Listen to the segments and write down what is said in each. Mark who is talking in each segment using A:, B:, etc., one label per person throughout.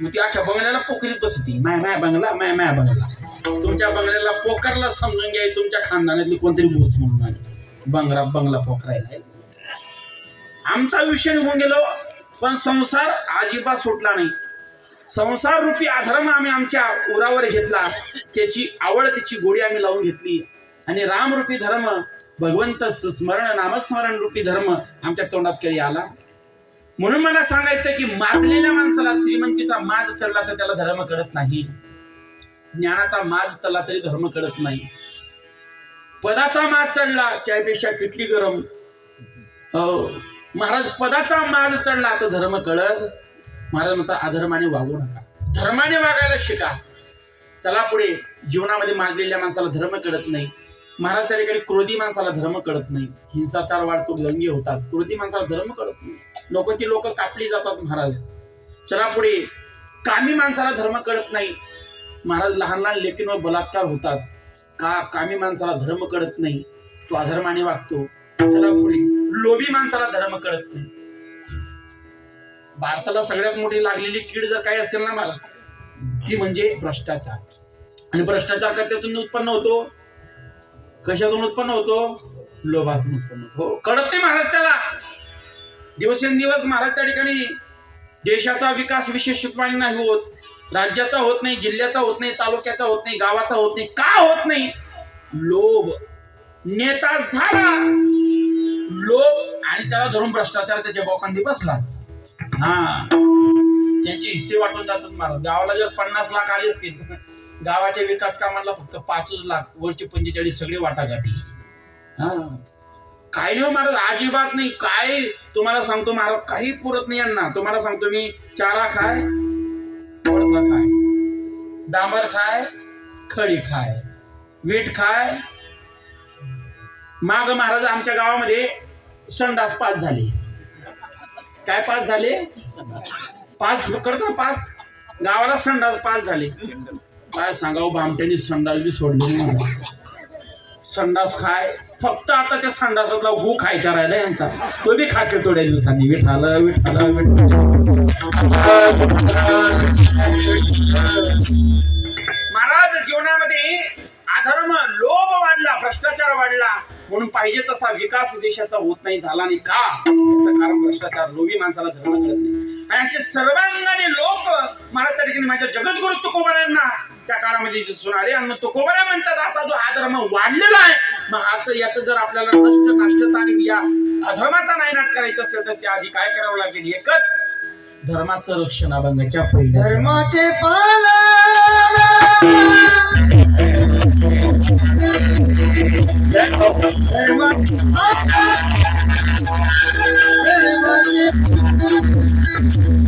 A: मग ती अच्छा बंगल्याला पोखरीत बसते. माय माय बंगला माय माय बंगला. तुमच्या बंगल्याला पोखरला समजून घ्याय तुमच्या खानदानातली कोणतरी बोस म्हणून आली. बंगला बंगला पोखरायला. आमचा विषय निघून गेलो पण संसार अजिबात सुटला नाही. संसार रूपी अधर्म आम्ही आमच्या उरावर घेतला. त्याची आवड त्याची गोडी आम्ही लावून घेतली. आणि राम रूपी धर्म भगवंत स्मरण नामस्मरण रूपी धर्म आमच्या तोंडात केळी आला. म्हणून मला सांगायचं की माजलेल्या माणसाला श्रीमंतीचा माज चढला तर त्याला धर्म कळत नाही. ज्ञानाचा माज चढला तरी धर्म कळत नाही. पदाचा माज चढला त्यापेक्षा किटली गरम. हो. महाराज पदाचा माज चढला तर धर्म कळत. महाराज म्हणता अधर्माने वागू नका. धर्माने वागायला शिका. चला पुढे. जीवनामध्ये माजलेल्या माणसाला धर्म कळत नाही. महाराज त्या ठिकाणी क्रोधी माणसाला धर्म कळत नाही. हिंसाचार वाढतो दंगे होतात. क्रोधी माणसाला धर्म कळत नाही. लोक ती लोक कापली जातात महाराज. चला पुढे. कामी माणसाला धर्म कळत नाही. महाराज लहान लहान लेकींवर बलात्कार होतात. का कामी माणसाला धर्म कळत नाही? तो अधर्माने वागतो. चला पुढे. लोभी माणसाला धर्म कळत नाही. भारताला सगळ्यात मोठी लागलेली कीड जर काही असेल ना मला ती म्हणजे भ्रष्टाचार. आणि भ्रष्टाचार का त्यातून उत्पन्न होतो. कशातून उत्पन्न होतो? लोभातून उत्पन्न होतो. हो कळत नाही महाराज त्याला. दिवसेंदिवस महाराज त्या ठिकाणी देशाचा विकास विशेष रूपाने नाही होत. राज्याचा होत नाही जिल्ह्याचा होत नाही तालुक्याचा होत नाही गावाचा होत नाही. का होत नाही? लोभ. नेता झाला. लोभ आणि त्याला धरून भ्रष्टाचार त्याच्या बोकांनी बसलाच. हा. त्यांचे हिस्से वाटून जातात महाराज. गावाला जर पन्नास लाख आले असतील गावाच्या विकास कामाला फक्त पाचच लाख वरचे पंचेचाळीस सगळे वाटाघाटी. हा. काय नाही हो महाराज अजिबात नाही. काय? तुम्हाला सांगतो महाराज काही पुरत नाही यांना. तुम्हाला सांगतो मी चारा खाय वळसा खाय डांबर खाय खडी खाय वीट खाय. माग महाराज आमच्या गावामध्ये संडास पाच झाले. काय पाच झाले? पाच करतो ना पाच? गावाला संडास पाच झाले. काय सांगावं? भामट्यानी संडास बी सोडले संडास खाय. फक्त आता त्या संडासातला गु खायचा राहिला यांचा. तो बी खाते थोड्या दिवसांनी. विठाल विठाल महाराज जीवनामध्ये अधर्म लोभ वाढला भ्रष्टाचार वाढला. म्हणून पाहिजे तसा विकास देशाचा होत नाही झाला नाही का? कारण भ्रष्टाचार लोभी माणसाला धर्म कळत नाही. आणि असे सर्वांगाने लोक मला त्या ठिकाणी माझ्या जगद्गुरु तुकोबारांना त्या काळामध्ये दिसून आले. आणि मग तुकोबारा म्हणतात असा जो हा धर्म वाढलेला आहे मग आज याचं जर आपल्याला नष्ट नाष्टता आणि या अधर्माचा नायनाट करायचं असेल तर त्याआधी काय करावं लागेल? एकच धर्माचं रक्षण अभंगाच्या पहिल्या
B: धर्माचे पालन.
A: धर्माचे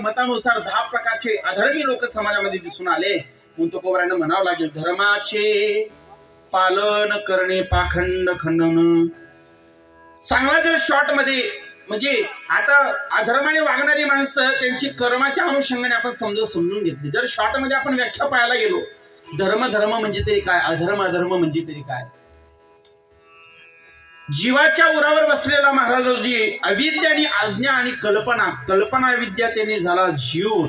A: मतानुसार दहा प्रकारचे अधर्मी लोक समाजामध्ये दिसून आले. म्हणून तो कोबऱ्यानं म्हणावं लागेल? धर्माचे पालन करणे पाखंड खंडन. चांगला जर शॉर्टमध्ये म्हणजे आता अधर्माने वागणारी माणसं त्यांची कर्माच्या अनुषंगाने आपण समजून समजून घेतली. जर शॉर्टमध्ये आपण व्याख्या पाहायला गेलो धर्म धर्म म्हणजे तरी काय? अधर्म अधर्म म्हणजे तरी काय? जीवाच्या उरावर बसलेला महाराजाजी अविद्या आणि आज्ञा आणि कल्पना कल्पना विद्या त्यांनी झाला जीव.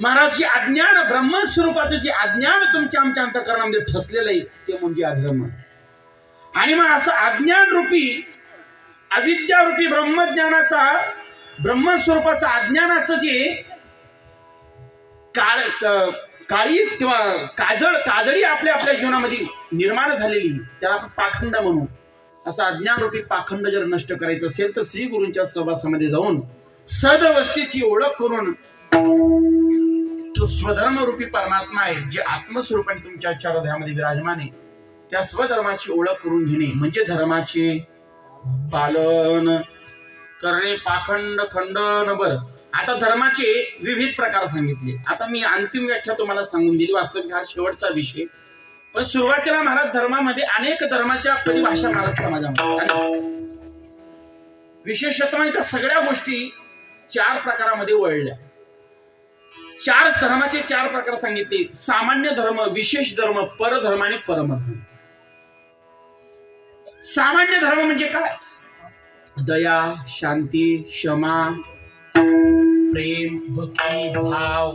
A: महाराज जी अज्ञान ब्रह्मस्वरूपाचं जे अज्ञान तुमच्या आमच्या अंतकरणामध्ये ठसलेलं आहे ते म्हणजे अधर्म आणि मग असं अज्ञान रूपी अविद्या रूपी ब्रह्मज्ञानाचा ब्रह्मस्वरूपाचं अज्ञानाचं जे काळ काळीच किंवा काजळ काजळी आपल्या आपल्या जीवनामध्ये निर्माण झालेली त्याला आपण पाखंड म्हणू. असा अज्ञानरूपी पाखंड जर नष्ट करायचं असेल तर श्री गुरूंच्या सहवासामध्ये जाऊन सदवस्तीची ओळख करून तो स्वधर्मरूपी परमात्मा आहे जे आत्मस्वरूपाने तुमच्या चारध्यामध्ये विराजमान आहे त्या स्वधर्माची ओळख करून घेणे म्हणजे धर्माचे पालन करणे पाखंड खंडन बर. आता धर्माचे विविध प्रकार सांगितले. आता मी अंतिम व्याख्या तुम्हाला सांगून दिली वास्तविक हा शेवटचा विषय. पण सुरुवातीला महाराज धर्मामध्ये अनेक धर्माच्या परिभाषा महाराज समाजामध्ये. विशेषतः म्हणजे सगळ्या गोष्टी चार प्रकारामध्ये वळल्या. चार धर्माचे चार प्रकार सांगितले. सामान्य धर्म विशेष धर्म परधर्म आणि परमधर्म. सामान्य धर्म म्हणजे काय? दया शांती क्षमा प्रेम भक्ती भाव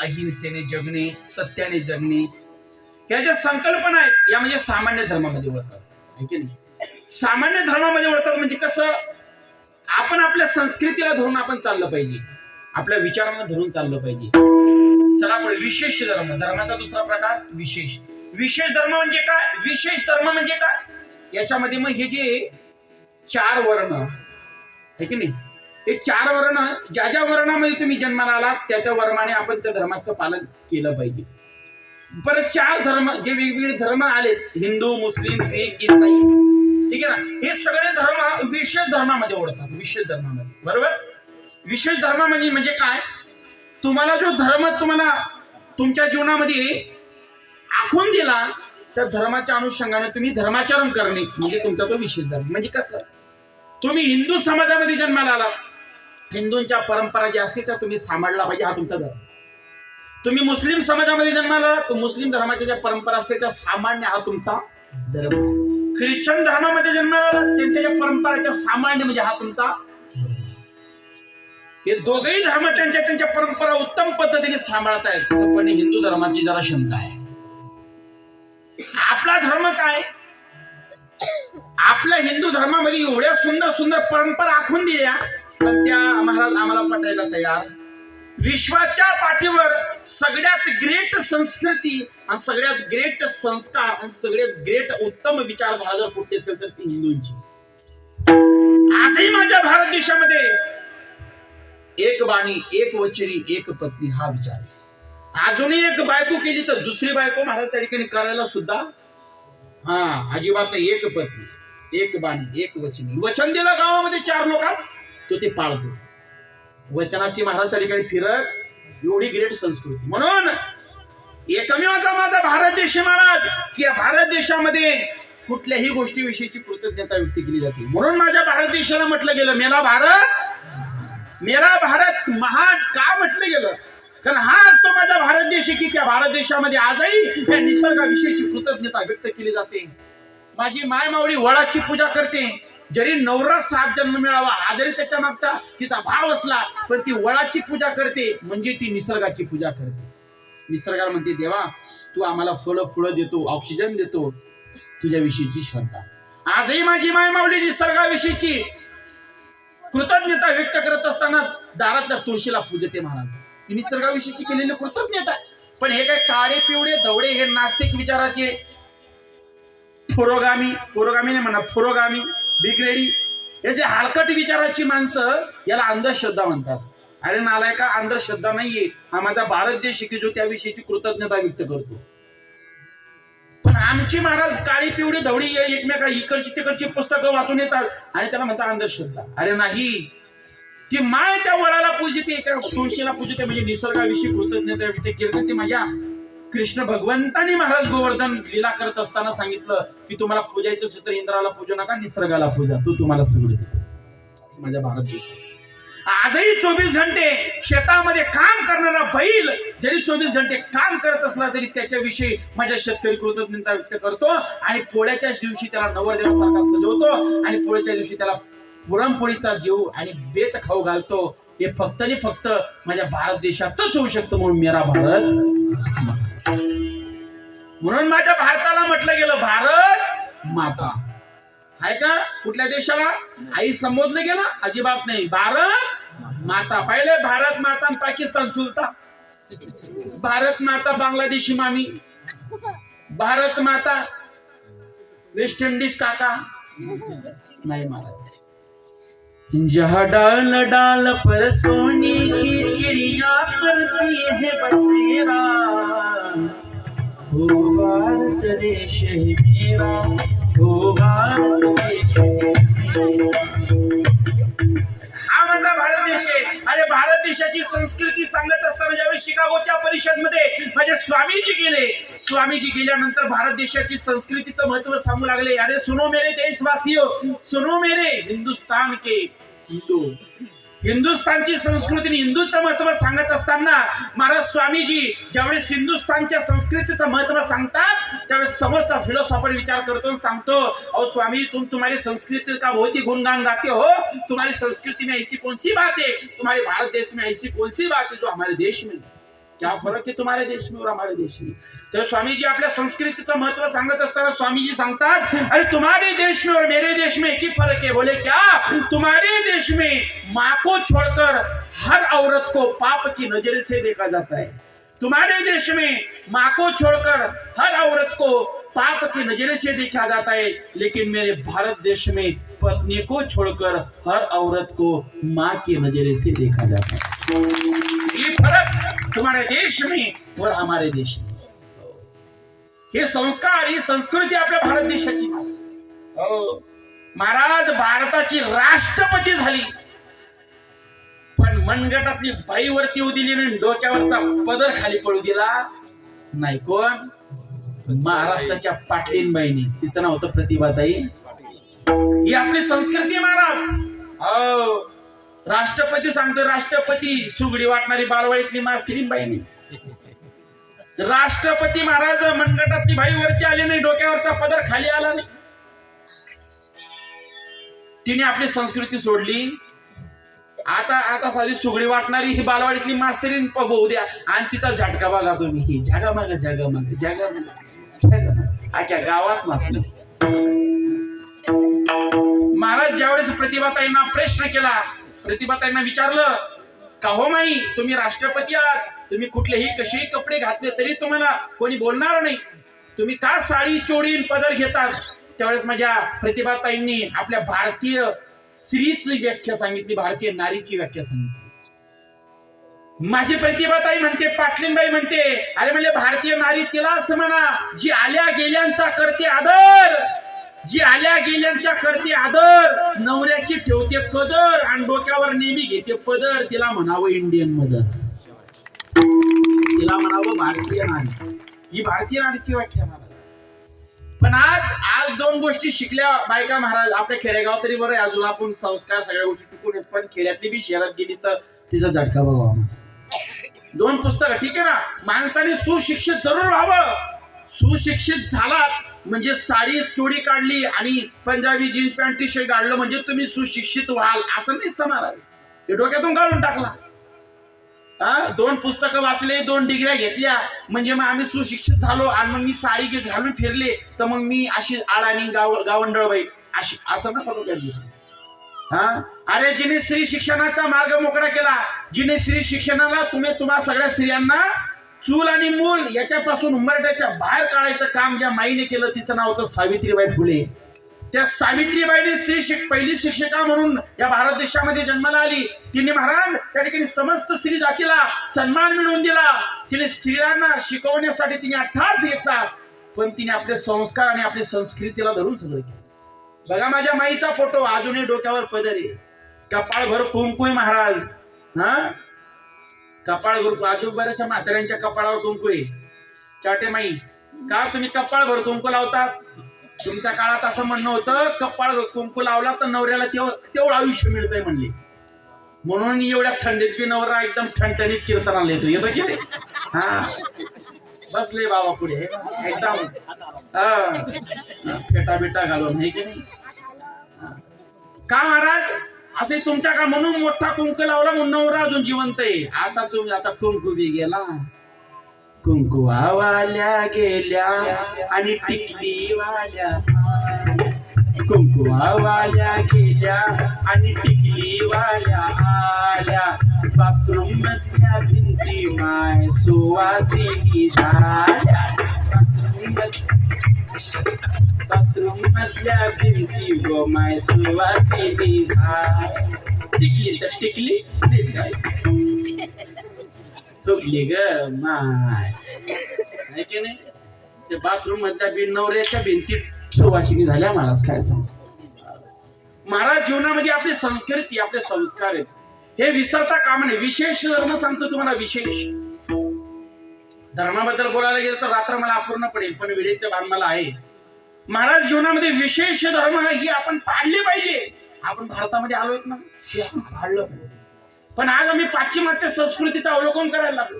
A: अहिंसेने जगणे सत्याने जगणे ह्या ज्या संकल्पना आहेत या म्हणजे सामान्य धर्मामध्ये ओळखतात की नाही? सामान्य धर्मामध्ये ओळखतात म्हणजे कसं? आपण आपल्या संस्कृतीला धरून आपण चाललं पाहिजे. आपल्या विचारांना धरून चाललं पाहिजे. चला पुढे विशेष धर्म. धर्माचा दुसरा प्रकार विशेष. विशेष धर्म म्हणजे काय? विशेष धर्म म्हणजे काय? याच्यामध्ये मग हे जे चार वर्ण आहे की नाही? हे चार वर्ण ज्या ज्या वर्णामध्ये तुम्ही जन्माला आलात त्या त्या वर्णाने आपण त्या धर्माचं पालन केलं पाहिजे. परत चार धर्म जे वेगवेगळे धर्म आलेत हिंदू मुस्लिम सिख इसाई ठीक आहे ना? हे सगळे धर्म विशेष धर्मामध्ये ओढतात विशेष धर्मामध्ये. बरोबर? विशेष धर्मामध्ये म्हणजे म्हणजे काय? तुम्हाला जो धर्म तुम्हाला तुमच्या जीवनामध्ये आखून दिला त्या धर्माच्या अनुषंगाने तुम्ही धर्माचरण करणे म्हणजे तुमचा तो विशेष धर्म. म्हणजे कसं? तुम्ही हिंदू समाजामध्ये जन्माला आला. हिंदूंच्या परंपरा ज्या असतील त्या तुम्ही सांभाळला पाहिजे हा तुमचा धर्म. तुम्ही मुस्लिम समाजामध्ये जन्माला तर मुस्लिम धर्माच्या ज्या परंपरा असतील त्या सामान्य हा तुमचा धर्म. ख्रिश्चन धर्मामध्ये जन्माला त्यांच्या ज्या परंपरा आहेत त्या सामान्य म्हणजे हा तुमचा हे दोघही धर्म त्यांच्या त्यांच्या परंपरा उत्तम पद्धतीने सांभाळत आहेत. पण हिंदू धर्माची जरा शंका आहे. आपला धर्म काय? आपल्या हिंदू धर्मामध्ये एवढ्या सुंदर सुंदर परंपरा आखून दिल्या पण त्या महाराज आम्हाला पटायला तयार विश्वाच्या पाठीवर सगळ्यात ग्रेट संस्कृती आणि सगळ्यात ग्रेट संस्कार आणि सगळ्यात ग्रेट उत्तम विचारधारा जर कुठली असेल तर ती हिंदूंची आजही माझ्या भारत देशामध्ये एक बाणी एक वचनी एक पत्नी हा विचार आहे. अजूनही एक बायको केली तर दुसरी बायको महाराज त्या ठिकाणी करायला सुद्धा हा अजिबात एक पत्नी एक बाणी एक वचनी. वचन दिलं गावामध्ये चार लोकात तो ते पाळतो. वचनाशी महाराज त्या ठिकाणी फिरत एवढी ग्रेट संस्कृती. म्हणून एकमेवाचा माझा भारत देश आहे महाराज? की या भारत देशामध्ये कुठल्याही गोष्टीविषयीची कृतज्ञता व्यक्त केली जाते म्हणून माझ्या भारत देशाला म्हटलं गेलं मेला भारत मेरा भारत महान का म्हटलं गेलं? कारण हा असतो माझा भारत देश आहे की त्या भारत देशामध्ये आजही या निसर्गाविषयीची कृतज्ञता व्यक्त केली जाते. माझी माय मावळी वडाची पूजा करते. जरी नवरा सात जन्म मिळावा हा जरी त्याच्या मागचा तिचा भाव असला पण ती वडाची पूजा करते म्हणजे ती निसर्गाची पूजा करते. निसर्गाला म्हणते देवा तू आम्हाला फळं फुलं देतो ऑक्सिजन देतो तुझ्याविषयीची श्रद्धा. आजही माझी माय माऊली निसर्गाविषयीची कृतज्ञता व्यक्त करत असताना दारातल्या तुळशीला पूजते महाराज. ती निसर्गाविषयीची केलेली कृतज्ञता. पण हे काय काळे पिवळे दवडे हे नास्तिक विचाराचे पुरोगामी पुरोगामी नाही म्हणा पुरोगामी. बिग्रेडी हे जे विचाराची माणसं याला अंधश्रद्धा म्हणतात. अरे नालायका अंधश्रद्धा नाहीये. हा माझा भारत देश की जो त्याविषयीची कृतज्ञता व्यक्त करतो. पण आमची महाराज काळी पिवळी धवडी एकमेका इकडची तिकडची पुस्तकं वाचून येतात आणि त्याला म्हणतात अंधश्रद्धा. अरे नाही. ती माय त्या वडाला पूजते त्या तुळशीला पूजते म्हणजे निसर्गाविषयी कृतज्ञता व्यक्त केली ती माझ्या कृष्ण भगवंतानी महाराज गोवर्धन लीला करत असताना सांगितलं की तुम्हाला पूजायचं सूत्र इंद्राला पूजू नका निसर्गाला पूजा. तो तुम्हाला सगळं देतो. माझ्या भारत देशात. आजही चोवीस घंटे शेतामध्ये काम करणारा बैल जरी चोवीस घंटे काम करत असला तरी त्याच्याविषयी माझ्या शेतकरी कृतज्ञता व्यक्त करतो आणि पोळ्याच्या दिवशी त्याला नवरदेवासारखा सजवतो आणि पोळ्याच्या दिवशी त्याला पुरणपोळीचा जीव आणि बेत खाऊ घालतो. हे फक्त आणि फक्त माझ्या भारत देशातच होऊ शकतं म्हणून मेरा भारत. म्हणून माझ्या भारताला म्हटलं गेलं भारत माता. आहे का? कुठल्या देशाला? आई संबोधलं गेला अजिबात नाही. भारत माता. पहिले भारत माता आणि पाकिस्तान चुलता. भारत माता बांगलादेशी मामी. भारत माता वेस्ट इंडिज काका. नाही मला जहाँ डाल डाल पर सोने की चिड़िया करती है बसेरा. हो भारत देश है मेरा हो भारत देश हा माझा भारत देश. आहे अरे भारत देशाची संस्कृती सांगत असताना ज्यावेळी शिकागोच्या परिषदमध्ये माझे स्वामीजी गेले स्वामीजी गेल्यानंतर भारत देशाची संस्कृतीचं महत्त्व सांगू लागले. अरे सुनो मेरे देशवासियो सुनो मेरे हिंदुस्तान के हिंदू हिंदुस्थानची संस्कृती आणि हिंदूचं महत्त्व सांगत असताना महाराज स्वामीजी ज्यावेळेस हिंदुस्थानच्या संस्कृतीचं महत्त्व सांगतात त्यावेळेस समोरचा फिलॉसॉफर विचार करतो आणि सांगतो अहो स्वामी तुम तुम्हारी संस्कृती का बहुत ही गुणगान गाते हो तुम्हारी संस्कृती में ऐसी कौन सी बात है तुम्हारे भारत देश में ऐसी कौन सी बात है जो हमारे देश में नहीं? क्या फरक है तुम्हारे देश में और हमारे देश में? तर स्वामीजी आपल्या संस्कृतीचं महत्त्व सांगत असताना स्वामीजी सांगतात अरे तुम्हारे देश में और मेरे देश में एक ही फर्क है. बोले क्या? तुम्हारे देश में माँ को छोड़कर हर औरत को पाप की नजर से देखा जाता है। तुम्हारे देश में माँ को छोड़कर हर औरत को पाप की नजर से देखा जाता है लेकिन मेरे भारत देश में पत्नी को छोड़कर हर औरत को माँ की नजर से देखा जाता है। ये फरक तुम्हारे देश में और हमारे देश में। हे संस्कार ही संस्कृती आपल्या भारत देशाची. हो. महाराज भारताची राष्ट्रपती झाली. पण मनगटातली बाई वरती येऊ दिली नाही डोक्यावरचा पदर खाली पडू दिला नाही कोण? महाराष्ट्राच्या पाटलीन बाईने तिचं नाव होतं प्रतिभाताई. ही आपली संस्कृती महाराज. हो. राष्ट्रपती सांगतो राष्ट्रपती. सुगडी वाटणारी बालवाडीतली मास्किरीन बाईनी राष्ट्रपती महाराज मनगटातली बाई वरती आली नाही डोक्यावरचा पदर खाली आला नाही. तिने आपली संस्कृती सोडली. आता आता साधी सुगडी वाटणारी ही बालवाडीतली मास्तरीन बघू द्या. आणि तिचा झटका बघा तुम्ही. ही जगा माग जागा माग जागा माग. आख्या गावात मात्र महाराज ज्यावेळेस प्रतिभाताईंना प्रश्न केला प्रतिभाताईंना विचारलं का हो माई तुम्ही राष्ट्रपती आहात तुम्ही कुठलेही कसेही कपडे घातले तरी तुम्हाला कोणी बोलणार नाही. तुम्ही का साडी चोळी पदर घेतात? त्यावेळेस माझ्या प्रतिभाताईंनी आपल्या भारतीय स्त्रीची व्याख्या सांगितली भारतीय नारीची व्याख्या सांगितली. माझी प्रतिभाताई म्हणते पाटलीनबाई म्हणते अरे म्हणजे भारतीय नारी तिला असं म्हणा जी आल्या गेल्यांचा करते आदर. जी आल्या गेल्यांच्या करते आदर नवऱ्याची ठेवते कदर आणि डोक्यावर नेहमी घेते पदर तिला म्हणावं इंडियन मदर तिला म्हणावं भारतीय नारी. ही भारतीय नारीची व्याख्या महाराज. पण आज आज दोन गोष्टी शिकल्या बायका महाराज. आपल्या खेडेगाव तरी बरं अजून. आपण संस्कार सगळ्या गोष्टी टिकून येत पण खेड्यातली बी शहरात गेली तर तिचा झटका बघावा दोन पुस्तकं ठीक आहे ना? माणसाने सुशिक्षित जरूर व्हावं. सुशिक्षित झालात म्हणजे साडी चोडी काढली आणि Punjabi jeans pant T shirt काढलं म्हणजे तुम्ही सुशिक्षित व्हाल. असं नसतं महाराज. ते डोक्यातून काढून टाकला. हा? दोन पुस्तकं वाचले दोन डिग्र्या घेतल्या. म्हणजे मग आम्ही सुशिक्षित झालो आणि मग मी साडी घालून फिरले. तर मग मी अशी आळाणी गाव गावंडळ बाई. अशी असं नका हा? अरे जिने स्त्री शिक्षणाचा मार्ग मोकळा केला. जिने स्त्री शिक्षणाला तुम्ही तुम्हा सगळ्या स्त्रियांना चूल आणि मूल याच्यापासून उंबरट्याच्या बाहेर काढायचं काम ज्या माईने केलं तिचं नाव होतं सावित्रीबाई फुले. त्या सावित्रीबाईने स्त्री शिक पहिली शिक्षिका म्हणून या भारत देशामध्ये जन्माला आली. तिने महाराज त्या ठिकाणी समस्त स्त्री जातीला सन्मान मिळवून दिला. तिने स्त्रियांना शिकवण्यासाठी तिने अठ्ठाच घेतला. पण तिने आपले संस्कार आणि आपली संस्कृतीला धरून सगळं केलं बघा माझ्या माईचा फोटो अजूनही डोक्यावर पदर आहे. कपाळभर कुंकू आहे महाराज. हा? कपाळभर अजून बऱ्याचशा म्हाताऱ्यांच्या कपाळावर कुंकू आहे. चाटे माई का तुम्ही कपाळभर कुंकू लावतात? तुमच्या काळात असं म्हणणं होतं कपाळ कुंकू लावला तर नवऱ्याला तेवढं आयुष्य मिळतंय म्हणले. म्हणून एवढ्या थंडीत बी नवरा एकदम ठणठणीत कीर्तनाला येतो येतो की हा. बसले बाबा पुढे. एकदम. हा. फेटा बिटा घालून हे की नाही? का महाराज? असे तुमच्या का म्हणून मोठा कुंकू लावला म्हणून नवरा अजून जिवंत आहे? आता तुम्ही आता कुंकू बी गेला. कुंकू वाल्या गेल्या आणि टिकली वाल्या. कुंकुवावाल्या गेल्या आणि टिकली वाल्या आल्या. बाथरूम मधल्या भिंती माय सुवासिनी झाल्या. बाथरूम मधल्या भिंती व माय सुवासिनी टिकली तर टिकली नाही काय? टोकली ग माय. आहे की नाही? ते बाथरूम मधल्या बी नवऱ्याच्या भिंतीत सुवासिनी झाल्या महाराज काय सांग? महाराज जीवनामध्ये आपली संस्कृती आपले संस्कार आहेत. हे विसरता काम नाही विशेष धर्म सांगतो तुम्हाला विशेष. धर्माबद्दल बोलायला गेलं तर रात्र मला अपूर्ण पडेल पण वेळेचं भान मला आहे. महाराज जीवनामध्ये विशेष धर्म ही आपण पाडले पाहिजे. आपण भारतामध्ये आलोय ना हे पण आज आम्ही पाश्चिमात्य संस्कृतीचं अवलोकन करायला लागलो.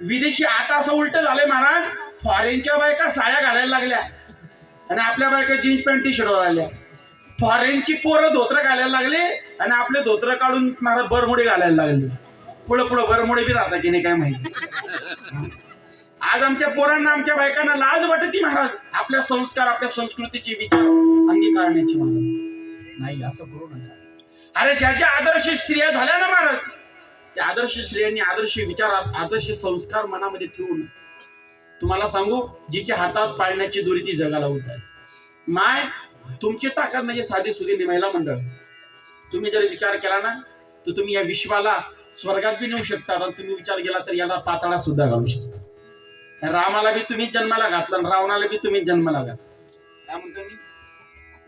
A: विदेशी आता असं उलट झालंय महाराज फॉरेनच्या बायका साड्या घालायला लागल्या. आणि आपल्या बायका जीन्स पॅन्ट टी शर्ट आल्या फॉरेनची पोरं धोत्र घालायला लागले आणि आपले धोत्र काढून महाराज बरमुडे घालायला लागले. पुढं पुढं बरमुडे बी राहता की नाही काय माहिती. आज आमच्या पोरांना आमच्या बायकांना लाज वाटते महाराज. आपल्या संस्कार आपल्या संस्कृतीचे विचार अंगीकारण्याची महाराज. नाही असं करू नका. अरे ज्या ज्या आदर्श स्त्रिया झाल्या ना महाराज त्या आदर्श स्त्रियांनी आदर्श विचार आदर्श संस्कार मनामध्ये ठेवून तुम्हाला सांगू जिच्या हातात पाळण्याची दोरी ती जगाला होत आहे माय तुमची ताकद म्हणजे साधी सुधी महिला मंडळ. तुम्ही जर विचार केला ना तर तुम्ही या विश्वाला स्वर्गात बी नेऊ शकता आणि तुम्ही विचार केला तर याला पाताळा सुद्धा घालू शकता. रामाला बी तुम्ही जन्माला घातलं आणि रावणाला बी तुम्ही जन्माला घातलं. काय म्हणतो मी?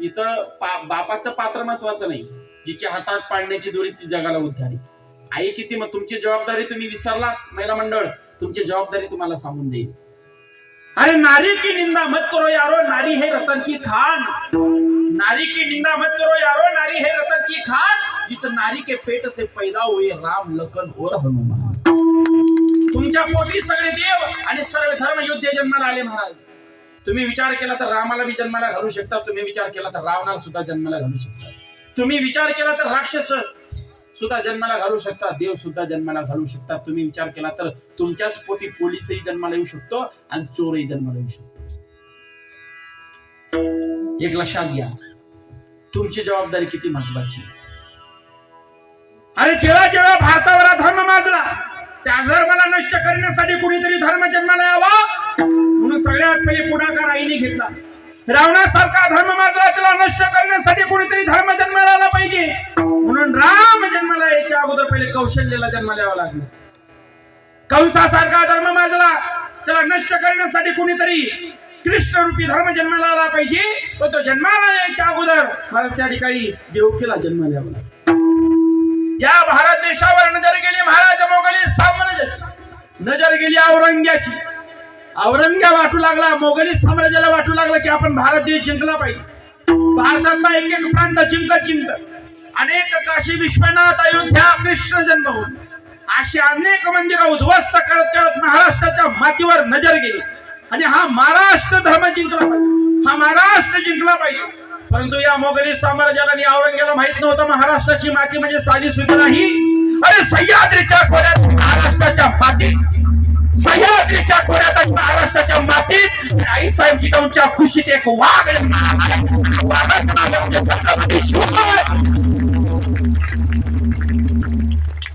A: इथं पा बापाचं पात्र महत्वाचं नाही. जिच्या हातात पाळण्याची दोरी ती जगाला उद्धारी. आई किती मग तुमची जबाबदारी तुम्ही विसरला महिला मंडळ तुमची जबाबदारी तुम्हाला सांगून देईल. अरे नारी की निंदा मत करो यारो नारी है रतन की खान. नारी की निंदा मत करो यारो नारी है रतन की खान. जिस नारी के पेट से पैदा हुए राम लखन और हनुमान. तुमच्या पोटी सगळे देव आणि सर्व धर्म योद्धे जन्माला आले महाराज. तुम्ही विचार केला तर रामाला बी जन्माला घालू शकता तुम्ही विचार केला तर रावणाला सुद्धा जन्माला घालू शकता. तुम्ही विचार केला तर राक्षस सुद्धा जन्माला घालू शकता देव सुद्धा जन्माला घालू शकता. तुम्ही विचार केला तर तुमच्याच पोटी पोलीसही जन्माला येऊ शकतो आणि चोरही जन्माला येऊ शकतो. एक लक्षात घ्या तुमची जबाबदारी किती महत्वाची अरे जेव्हा जेव्हा भारतावर धर्म माजला त्या धर्माला नष्ट करण्यासाठी कुणीतरी धर्म जन्माला यावा? म्हणून सगळ्यात पहिले पुढाकार आईने घेतला. रावणासारखा धर्म मात्र त्याला नष्ट करण्यासाठी कुणीतरी धर्म जन्माला आला पाहिजे. म्हणून राम जन्माला याच्या अगोदर पहिले कौशल्याला जन्माला यावा लागला. कंसासारखा धर्म माजला त्याला नष्ट करण्यासाठी कुणीतरी कृष्ण रूपी धर्म जन्माला आला पाहिजे. पण तो जन्माला यायच्या अगोदर मला त्या ठिकाणी देवकीला जन्म द्यावा लागला. या भारत देशावर नजर गेली महाराज मोगली साम्राज्याची नजर गेली औरंग्याची. औरंग्या वाटू लागला मोगली साम्राज्याला वाटू लागला की आपण भारत देश जिंकला पाहिजे. भारतातला एक एक प्रांत जिंकत जिंकत अनेक काशी विश्वनाथ अयोध्या कृष्ण जन्मभूमी. अशी अनेक मंदिरं उद्ध्वस्त करत करत महाराष्ट्राच्या मातीवर नजर गेली. आणि हा महाराष्ट्र धर्म जिंकला पाहिजे. हा महाराष्ट्र जिंकला पाहिजे. परंतु या मोगली साम्राज्याला आणि औरंग्याला माहीत नव्हतं महाराष्ट्राची माती म्हणजे साधी सुद्धा नाही अरे सह्याद्रीच्या खोऱ्यात महाराष्ट्राच्या मातीत सह्याद्रीच्या खोऱ्यात आणि महाराष्ट्राच्या मातीत. आई साहेब जिजाऊंच्या खुशीत एक वाघ म्हणजे छत्रपती शिवाजी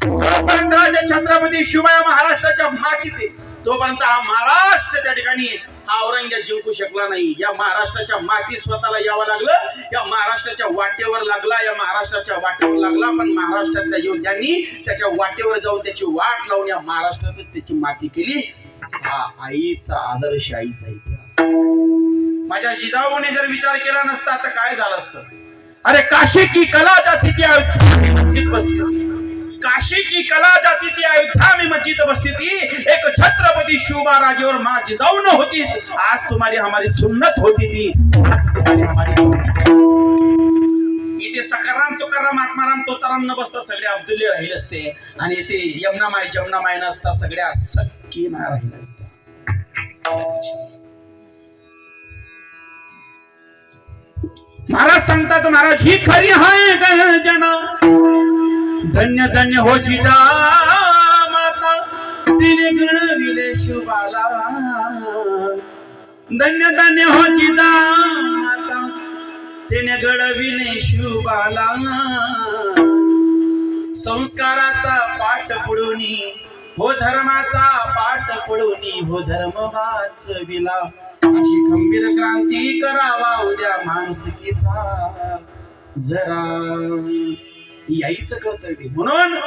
A: तोपर्यंत राजा छत्रपती शिवाय महाराष्ट्राच्या मातीत तोपर्यंत हा महाराष्ट्र त्या ठिकाणी हा औरंगजेब जिंकू शकला नाही. या महाराष्ट्राच्या माती स्वतःला यावं लागलं या महाराष्ट्राच्या वाटेवर लागला या महाराष्ट्राच्या वाटेवर लागला पण महाराष्ट्रातल्या योद्ध्यांनी त्याच्या वाटेवर जाऊन त्याची वाट लावून या महाराष्ट्रातच त्याची माती केली. हा आईचा आदर्श आईचा इतिहास. माझ्या जिजाऊने जर विचार केला नसता तर काय झालं असतं? अरे काशी की कला जाती ती बसती. काशी की कला जाती ती अयोध्या में मस्जिद बसती थी। एक छत्रपति शिव महाराज और माँ जिजाऊ न होती आज तुम्हारी हमारी सुन्नत होती थी। आज तुम्हारी हमारी सुन्नत इथे सकाराम तुकाराम आत्माराम तोताराम न बसता सगळे अब्दुल्ले राहिले असते. आणि इथे यमुना माय जमुना माय नसता सगळ्या सक्की ना राहिले असते. महाराज सांगतात महाराज ही खरी हाय गर्जना धन्य धन्य हो जिजा माता. तिने गणविले शिवाला धन्य धन्य हो जिजा माता. तिने घडविले शिवाला संस्काराचा पाठ पुडवणी हो धर्माचा पाठ पुडवणी हो धर्म वाचविला. अशी खंबीर क्रांती करावा उद्या माणुसकीचा. जरा ही आईचं कर्तव्य म्हणून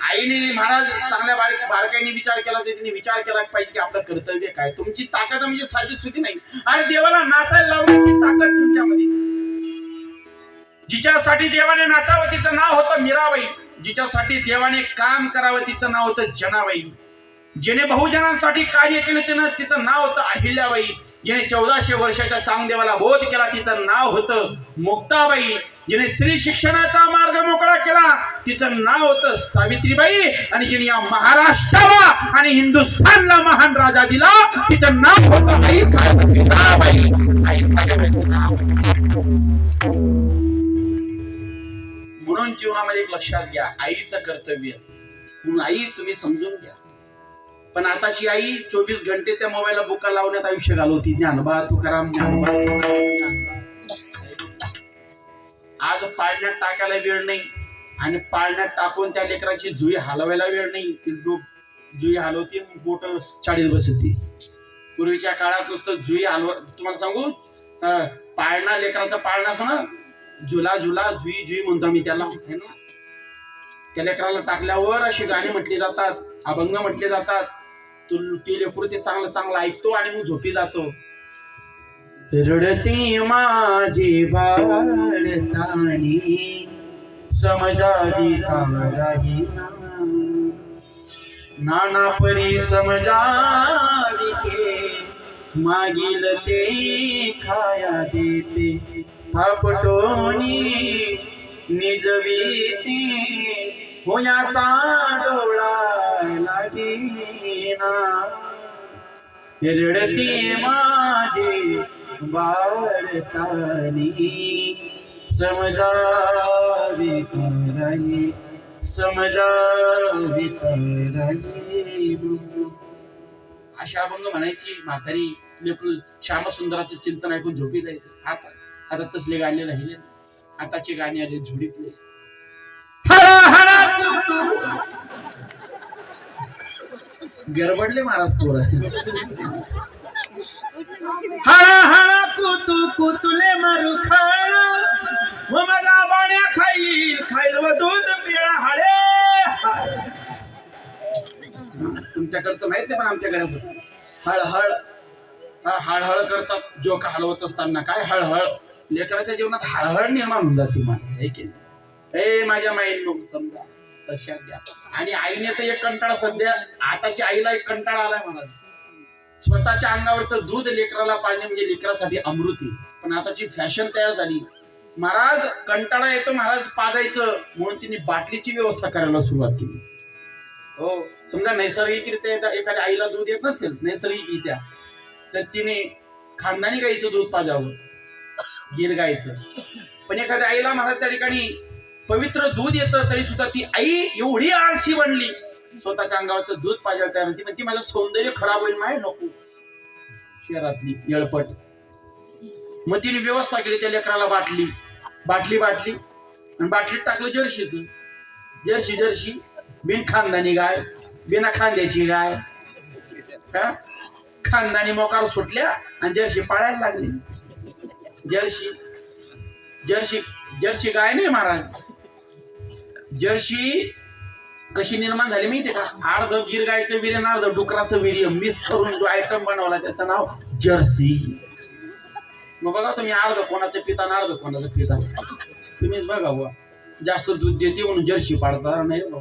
A: आईने महाराज चांगल्या बार बारकाईने विचार केला तर तिने विचार केला पाहिजे की आपलं कर्तव्य काय? तुमची ताकद म्हणजे साधी सुधी नाही. आणि देवाला नाचायला लावण्याची ताकद तुमच्यामध्ये. जिच्यासाठी देवाने नाचावं तिचं नाव होतं मीराबाई. जिच्यासाठी देवाने काम करावं तिचं नाव होतं जनाबाई. जिने बहुजनांसाठी कार्य केलं तिनं तिचं नाव होतं अहिल्याबाई. जिने चौदाशे वर्षाच्या चांगदेवाला बोध केला तिचं नाव होतं मुक्ताबाई. जिने स्त्री शिक्षणाचा मार्ग मोकळा केला तिचं नाव होतं सावित्रीबाई. आणि जिने या महाराष्ट्राला आणि हिंदुस्थानला महान राजा दिला तिचं नाव होतं आई सावित्रीबाई. आई म्हणून जीवनामध्ये एक लक्षात घ्या आईचं कर्तव्य. म्हणून आई तुम्ही समजून घ्या. पण आताची आई चोवीस घंटे त्या मोबाईलला बुका लावण्यात आयुष्य घालवती. ज्ञानबा तुकाराम ज्ञानबा तुकाराम, ज्ञानबा. आज पाळण्यात टाकायला वेळ नाही. आणि पाळण्यात टाकून त्या लेकराची जुई हलवायला वेळ नाही. ती जुई हलवते बोट चाळीत बसते पूर्वीच्या काळात नुसतं जुई हलव तुम्हाला सांगू? पाळणा लेकराचा पाळणा असतो ना? झुला झुला जुई जुई म्हणतो आम्ही त्याला है ना? त्या लेकराला टाकल्यावर अशी गाणी म्हटली जातात अभंग म्हटले जातात. तू ती लेकरू ते चांगलं चांगलं ऐकतो आणि मग झोपी जातो. रडती माझी बाळताणी समजावी ताराही नाना परी समजावी के. मागील ते खाया देते. थापटोनी निजवीती होयाचा डोळा लागीना. रडती माझे बाळतानी समजावित ताराई समजावित ताराई अशा अभंग म्हणायची म्हातारी लेकरू श्यामसुंदराचं चिंतन ऐकून झोपीत आहे. आता आता तसले गाणे राहिले आताचे गाणे आले झुडीतले. गरबडले महाराज पोरा. हळा हळा कुतू कुतुले मारू खाळ. व मगा बाण्या खाईल खाईल व दूध पिळा हळे. तुमच्याकडचं माहीत नाही पण आमच्याकडे असं हळहळ. हळहळ करतात. जोक हलवत असताना काय हळहळ? लेकराच्या जीवनात हळहळ निर्माण होऊन जाते मला की नाही? ए माझ्या माईल लोक समजा लक्षात घ्या. आणि आईने तर एक कंटाळा सध्या आताच्या आईला एक कंटाळा आलाय मला स्वतःच्या अंगावरचं दूध लेकराला पाळणे म्हणजे लेकरासाठी अमृती पण आताची फॅशन तयार झाली महाराज कंटाळा येतो महाराज पाजायचं म्हणून तिने बाटलीची व्यवस्था करायला सुरुवात केली. हो समजा नैसर्गिकरित्या एखाद्या आईला दूध येत नसेल नैसर्गिकरित्या तर तिने खानदानी गाईचं दूध पाजावं गिर गायचं पण एखाद्या आईला महाराज त्या ठिकाणी पवित्र दूध येतं तरी सुद्धा ती आई एवढी आळशी बनली. स्वतःच्या अंगावरचं दूध पाजायला तयार ती माझं सौंदर्य खराब होईल माय नको. शहरातली येळपट. मग तिने व्यवस्था केली त्या लेकराला बाटली. बाटली बाटली. आणि बाटलीत टाकलं जर्शीच. Jersey Jersey. बिन खानदानी गाय बिना खांद्याची गाय. खानदानी मोकार सुटल्या आणि जर्शी पाळायला लागली. जर्शी जर्शी जर्शी गाय नाही महाराज जर्शी कशी निर्माण झाली माहिती का? अर्ध गिर गायचं वीर्य आणि अर्ध डुकराचं वीर्य मिस करून जो आयटम बनवला त्याचं नाव जर्सी. मग बघा तुम्ही अर्ध कोणाचं पिता आणि अर्ध कोणाचं पिता. तुम्हीच बघा बुवा. जास्त दूध देते म्हणून जर्सी पाडता नाही रे भाऊ.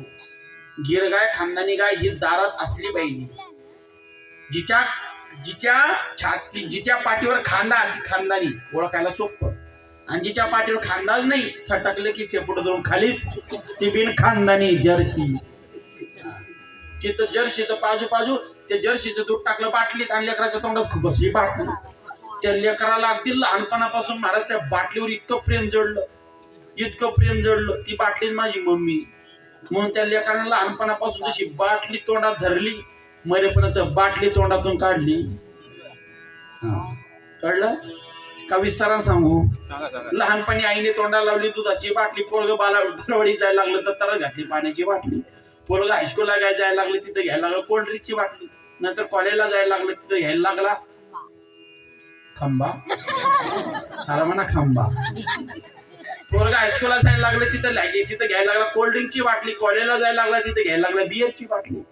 A: गिर गाय खानदानी गाय ही दारात असली पाहिजे. जिच्या जिच्या छाती जिच्या पाठीवर खांदा खानदानी. ओळखायला सोपं. आणि जिच्या पाठीवर खांदाच नाही सटकलं की शेपूट जाऊन खालीच. ती बिन खानदानी जर्सी. तिथं जर्सीचं पाजू पाजू ते जर्सीचं दूध टाकलं बाटलीत आणि लेकराच्या तोंडात खूप बसली बाटली. त्या लेकराला अगदी लहानपणापासून महाराज त्या बाटलीवर इतकं प्रेम जडलं. इतकं प्रेम जडलं. ती बाटलीच माझी मम्मी. म्हणून त्या लेकरांना लहानपणापासून जशी बाटली तोंडात धरली मरेपर्यंत बाटली तोंडातून काढली. हा. कळलं? का विस्तारानं सांगू? लहानपणी आईने तोंडाला लावली दुधाची बाटली पोरग बाला बालवाडी जायला लागलं तर तरच घातली पाण्याची बाटली. पोरग हायस्कूलला गाय जायला लागलं तिथं घ्यायला लागलं कोल्ड ड्रिंकची बाटली. नंतर कॉलेजला जायला लागलं तिथं घ्यायला लागला. खांबा. अरे म्हणा खांबा. पोरग हायस्कूलला जायला लागलं तिथं लागे तिथं घ्यायला लागला कोल्ड ड्रिंकची बाटली. कॉलेजला जायला लागला तिथं घ्यायला लागला बिअरची बाटली.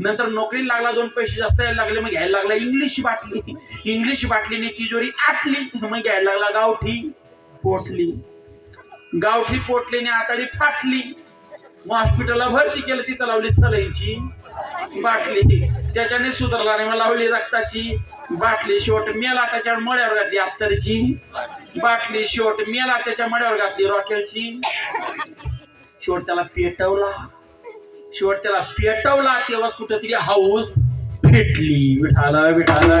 A: नंतर नोकरीला लागला दोन पैसे जास्त यायला लागले मग घ्यायला लागला इंग्लिश बाटली. इंग्लिश बाटलीने तिजोरी आटली मग घ्यायला लागला गावठी. पोटली. गावठी पोटलीने आताडी फाटली. मग हॉस्पिटलला भरती केलं तिथं लावली सलाईची बाटली. त्याच्याने सुधारला नाही मग लावली रक्ताची बाटली. शेवट मेला त्याच्यावर मळ्यावर घातली अत्तरची बाटली. शेवट मेला त्याच्या मळ्यावर घातली रॉकेलची. शेवट त्याला पेटवला. शेवट त्याला पेटवला तेव्हाच कुठेतरी हाऊस भेटली विठाला विठाला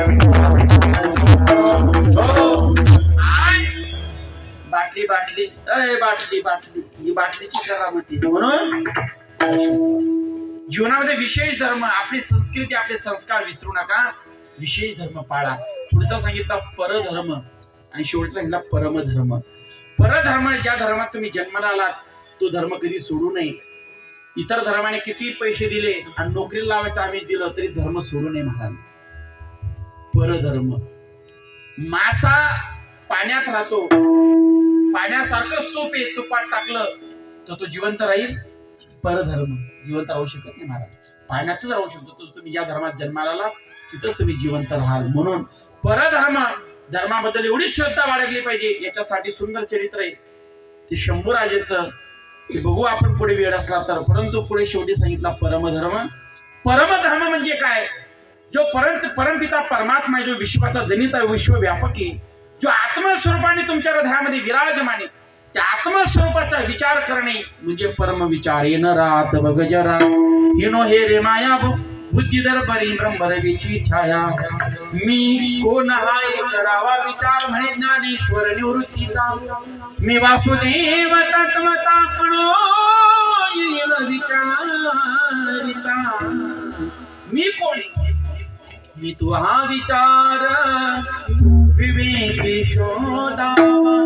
A: बाटली बाटली. अय बाटली बाटली. ही बाटलीची करामती म्हणून जीवनामध्ये विशेष धर्म आपली संस्कृती आपले संस्कार विसरू नका. विशेष धर्म पाळा. पुढचा सांगितला परधर्म. आणि शेवटचा सांगितला परमधर्म. परधर्म ज्या धर्मात तुम्ही जन्माला आलात तो धर्म कधी सोडू नये. इतर धर्माने किती पैसे दिले आणि नोकरीला लावायचं आम्ही दिलं तरी धर्म सोडू नये महाराज. परधर्म. मासा पाण्यात राहतो. पाण्यासारखंच तूप आहे तुपात टाकलं तर तो जिवंत राहील. परधर्म. जिवंत राहू शकत नाही महाराज. पाण्यातच राहू शकतो. तसं तुम्ही ज्या धर्मात जन्माला आलात तिथंच तुम्ही जिवंत राहाल. म्हणून परधर्म धर्माबद्दल एवढी श्रद्धा बाळगली पाहिजे याच्यासाठी सुंदर चरित्र आहे. ते शंभूराजेचं ते बघू आपण पुढे वेळ असला तर. परंतु पुढे शेवटी सांगितला परमधर्म. परमधर्म म्हणजे काय? जो परंत परमपिता परमात्मा आहे जो विश्वाचा जनित आहे विश्वव्यापक आहे जो आत्मस्वरूपाने तुमच्या हृदयामध्ये विराजमाने त्या आत्मस्वरूपाचा विचार करणे म्हणजे परम विचार येणं रात बघ जरा. हिनो हे रे माया बुद्धीधर परी ब्रह्मरवीची छाया. मी कोण हाय करावा विचार म्हणे ज्ञानेश्वर निवृत्तीचा. मी वासुदेव तत्वता पणो येईल विचारिता. मी कोण? मी तू हा विचार विवेकी शोधावा.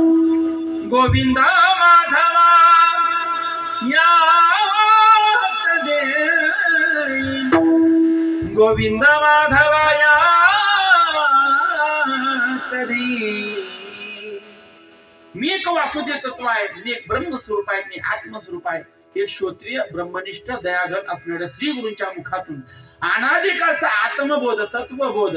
A: गोविंदा माधवा या गोविंद माधवाया मी एक वासुदेव तत्व आहे मी एक ब्रह्मस्वरूप आहे मी आत्मस्वरूप आहे. हे श्रोत्रिय ब्रह्मनिष्ठ दयागण असणाऱ्या श्री गुरूंच्या मुखातून अनादिकालचा आत्मबोध तत्वबोध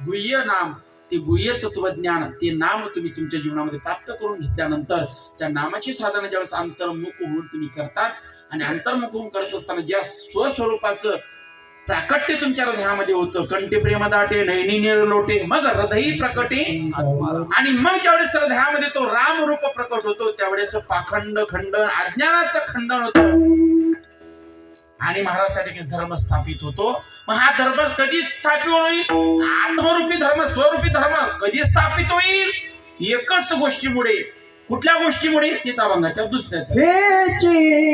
A: गुह्य नाम ते गुह्य तत्वज्ञान ते नाम तुम्ही तुमच्या जीवनामध्ये प्राप्त करून घेतल्यानंतर त्या नामाची साधना ज्यावेळेस अंतर्मुख होऊन तुम्ही करतात आणि अंतर्मुख होऊन करत असताना ज्या स्वस्वरूपाचं प्राकट्य तुमच्या हृदयामध्ये होतं. कंठी प्रेम दाटे नैनी निर लोटे मग हृदयी प्रकटे. आणि मग ज्यावेळेस हृदयामध्ये तो राम रूप प्रकट होतो त्यावेळेस पाखंड खंडन अज्ञानाचं खंडन होतं. आणि महाराज त्या ठिकाणी धर्म स्थापित होतो. मग हा धर्म कधी स्थापित होईल? आत्मरूपी धर्म स्वरूपी धर्म कधी स्थापित होईल? एकच गोष्टीमुळे. कुठल्या गोष्टीमुळे? तिचा बंगाच्या दुसऱ्या